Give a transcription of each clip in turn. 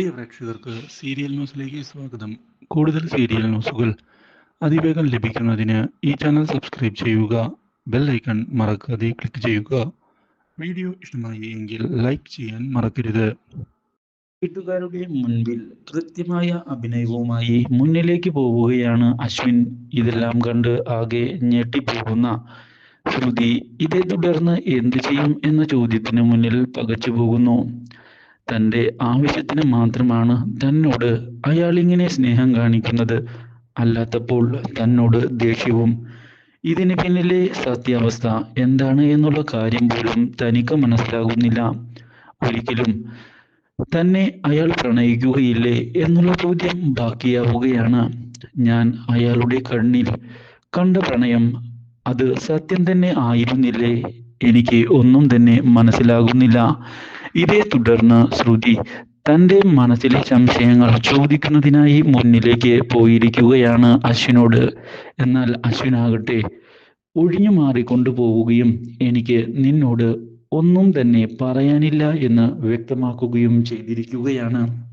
പ്രിയ പ്രേക്ഷകർക്ക് സീരിയൽ ന്യൂസിലേക്ക് സ്വാഗതം. കൂടുതൽ സീരിയൽ ന്യൂസുകൾ അതിവേഗം ലഭിക്കുന്നതിന് ഈ ചാനൽ സബ്സ്ക്രൈബ് ചെയ്യുക ബെൽ ഐക്കൺ മറക്കാതെ ക്ലിക്ക് ചെയ്യുക. വീഡിയോ ഇഷ്ടമായി എങ്കിൽ ലൈക്ക് ചെയ്യാൻ മറക്കരുത്. വീട്ടുകാരുടെ മുൻപിൽ കൃത്യമായ അഭിനയവുമായി മുന്നിലേക്ക് പോവുകയാണ് അശ്വിൻ. ഇതെല്ലാം കണ്ട് ആകെ ഞെട്ടിപ്പോകുന്ന ശ്രുതി ഇതേ തുടർന്ന് എന്ത് ചെയ്യും? എന്ന ചോദ്യത്തിന് മുന്നിൽ പകച്ചു പോകുന്നു തന്റെ ആവശ്യത്തിന് മാത്രമാണ് തന്നോട് അയാൾ ഇങ്ങനെ സ്നേഹം കാണിക്കുന്നത്. അല്ലാത്തപ്പോൾ തന്നോട് ദേഷ്യവും ഇതിന് പിന്നിലെ സത്യാവസ്ഥ എന്താണ് എന്നുള്ള കാര്യം പോലും തനിക്ക് മനസ്സിലാകുന്നില്ല. ഒരിക്കലും തന്നെ അയാൾ പ്രണയിക്കുകയില്ലേ എന്നുള്ള ചോദ്യം ബാക്കിയാവുകയാണ്. ഞാൻ അയാളുടെ കണ്ണിൽ കണ്ട പ്രണയം അത് സത്യം തന്നെ ആയിരുന്നില്ലേ എനിക്ക് ഒന്നും തന്നെ മനസ്സിലാകുന്നില്ല. ഇതേ തുടർന്ന് ശ്രുതി തന്റെ മനസ്സിലെ സംശയങ്ങൾ ചോദിക്കുന്നതിനായി മുന്നിലേക്ക് പോയിരിക്കുകയാണ് അശ്വിനോട്. എന്നാൽ അശ്വിനാകട്ടെ ഒഴിഞ്ഞു മാറിക്കൊണ്ടു പോവുകയും എനിക്ക് നിന്നോട് ഒന്നും തന്നെ പറയാനില്ല എന്ന് വ്യക്തമാക്കുകയും ചെയ്തിരിക്കുകയാണ്.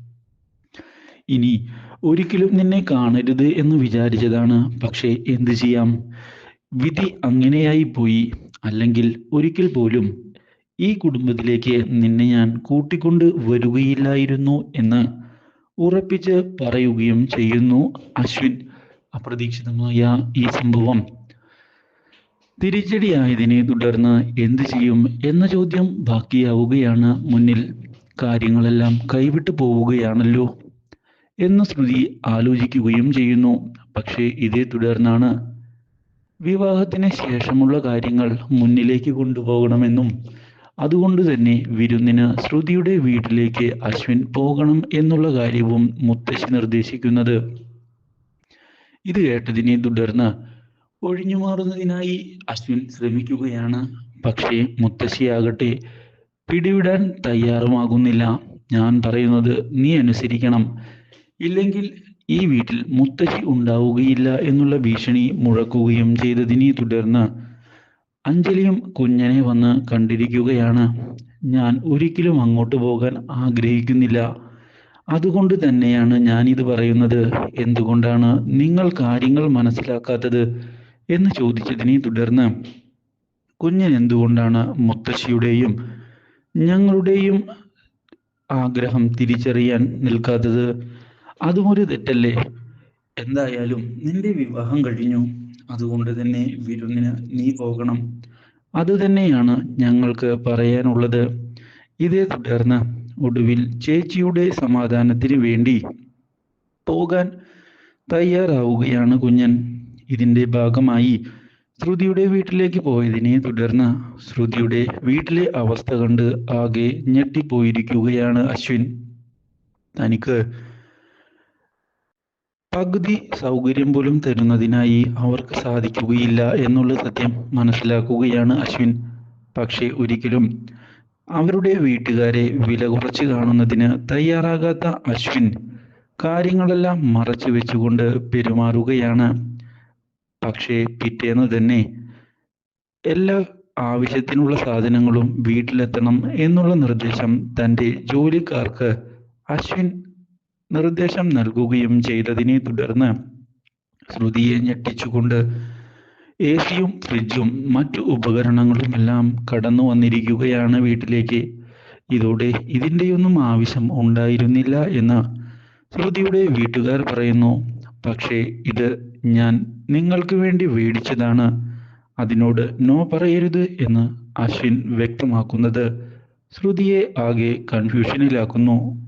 ഇനി ഒരിക്കലും നിന്നെ കാണരുത് എന്ന് വിചാരിച്ചതാണ്. പക്ഷേ എന്തു ചെയ്യാം? വിധി അങ്ങനെയായി പോയി. അല്ലെങ്കിൽ ഒരിക്കൽ പോലും ഈ കുടുംബത്തിലേക്ക് നിന്നെ ഞാൻ കൂട്ടിക്കൊണ്ട് വരികയില്ലായിരുന്നു എന്ന് ഉറപ്പിച്ച് പറയുകയും ചെയ്യുന്നു അശ്വിൻ. അപ്രതീക്ഷിതമായ ഈ സംഭവം. തിരിച്ചടിയായതിനെ തുടർന്ന് എന്തു ചെയ്യും എന്ന ചോദ്യം ബാക്കിയാവുകയാണ് മുന്നിൽ. കാര്യങ്ങളെല്ലാം കൈവിട്ടു പോവുകയാണല്ലോ എന്ന് ശ്രുതി ആലോചിക്കുകയും ചെയ്യുന്നു. പക്ഷേ ഇതേ തുടർന്നാണ് വിവാഹത്തിന് ശേഷമുള്ള കാര്യങ്ങൾ മുന്നിലേക്ക് കൊണ്ടുപോകണമെന്നും അതുകൊണ്ട് തന്നെ വിരുന്നിന് ശ്രുതിയുടെ വീട്ടിലേക്ക് അശ്വിൻ പോകണം എന്നുള്ള കാര്യവും മുത്തശ്ശി നിർദ്ദേശിക്കുന്നത്. ഇത് കേട്ടതിനെ തുടർന്ന് ഒഴിഞ്ഞു മാറുന്നതിനായി അശ്വിൻ ശ്രമിക്കുകയാണ്. പക്ഷേ മുത്തശ്ശിയാകട്ടെ പിടിവിടാൻ തയ്യാറുമാകുന്നില്ല. ഞാൻ പറയുന്നത് നീ അനുസരിക്കണം. ഇല്ലെങ്കിൽ ഈ വീട്ടിൽ മുത്തശ്ശി ഉണ്ടാവുകയില്ല എന്നുള്ള ഭീഷണി മുഴക്കുകയും ചെയ്തതിനെ തുടർന്ന് അഞ്ജലിയും കുഞ്ഞനെ വന്ന് കണ്ടിരിക്കുകയാണ്. ഞാൻ ഒരിക്കലും അങ്ങോട്ട് പോകാൻ ആഗ്രഹിക്കുന്നില്ല. അതുകൊണ്ട് തന്നെയാണ് ഞാനിത് പറയുന്നത്. എന്തുകൊണ്ടാണ് നിങ്ങൾ കാര്യങ്ങൾ മനസ്സിലാക്കാത്തത് എന്ന് ചോദിച്ചതിനെ തുടർന്ന് കുഞ്ഞൻ എന്തുകൊണ്ടാണ് മുത്തശ്ശിയുടെയും ഞങ്ങളുടെയും ആഗ്രഹം തിരിച്ചറിയാൻ നിൽക്കാത്തത്? അതും ഒരു തെറ്റല്ലേ? എന്തായാലും നിന്റെ വിവാഹം കഴിഞ്ഞു. അതുകൊണ്ട് തന്നെ വിരുന്നിന് നീ പോകണം. അത് തന്നെയാണ് ഞങ്ങൾക്ക് പറയാനുള്ളത്. ഇതേ തുടർന്ന് ഒടുവിൽ ചേച്ചിയുടെ സമാധാനത്തിന് വേണ്ടി പോകാൻ തയ്യാറാവുകയാണ് കുഞ്ഞൻ. ഇതിന്റെ ഭാഗമായി ശ്രുതിയുടെ വീട്ടിലേക്ക് പോയതിനെ തുടർന്ന് ശ്രുതിയുടെ വീട്ടിലെ അവസ്ഥ കണ്ട് ആകെ ഞെട്ടിപ്പോയിരിക്കുകയാണ് അശ്വിൻ. തനിക്ക് പകുതി സൗകര്യം പോലും തരുന്നതിനായി അവർക്ക് സാധിക്കുകയില്ല എന്നുള്ള സത്യം മനസ്സിലാക്കുകയാണ് അശ്വിൻ. പക്ഷേ ഒരിക്കലും അവരുടെ വീട്ടുകാരെ വില കുറച്ച് കാണുന്നതിന് തയ്യാറാകാത്ത അശ്വിൻ കാര്യങ്ങളെല്ലാം മറച്ചു വെച്ചുകൊണ്ട് പെരുമാറുകയാണ്. പക്ഷേ പിറ്റേന്ന് തന്നെ എല്ലാ ആവശ്യത്തിനുള്ള സാധനങ്ങളും വീട്ടിലെത്തണം എന്നുള്ള നിർദ്ദേശം തന്റെ ജോലിക്കാർക്ക് അശ്വിൻ നിർദ്ദേശം നൽകുകയും ചെയ്തതിനെ തുടർന്ന് ശ്രുതിയെ ഞെട്ടിച്ചുകൊണ്ട് എ സിയും ഫ്രിഡ്ജും മറ്റു ഉപകരണങ്ങളുമെല്ലാം കടന്നു വന്നിരിക്കുകയാണ് വീട്ടിലേക്ക്. ഇതോടെ ഇതിന്റെയൊന്നും ആവശ്യം ഉണ്ടായിരുന്നില്ല എന്ന് ശ്രുതിയുടെ വീട്ടുകാർ പറയുന്നു. പക്ഷേ ഇത് ഞാൻ നിങ്ങൾക്ക് വേണ്ടി മേടിച്ചതാണ് അതിനോട് നോ പറയരുത് എന്ന് അശ്വിൻ വ്യക്തമാക്കുന്നത് ശ്രുതിയെ ആകെ കൺഫ്യൂഷനിലാക്കുന്നു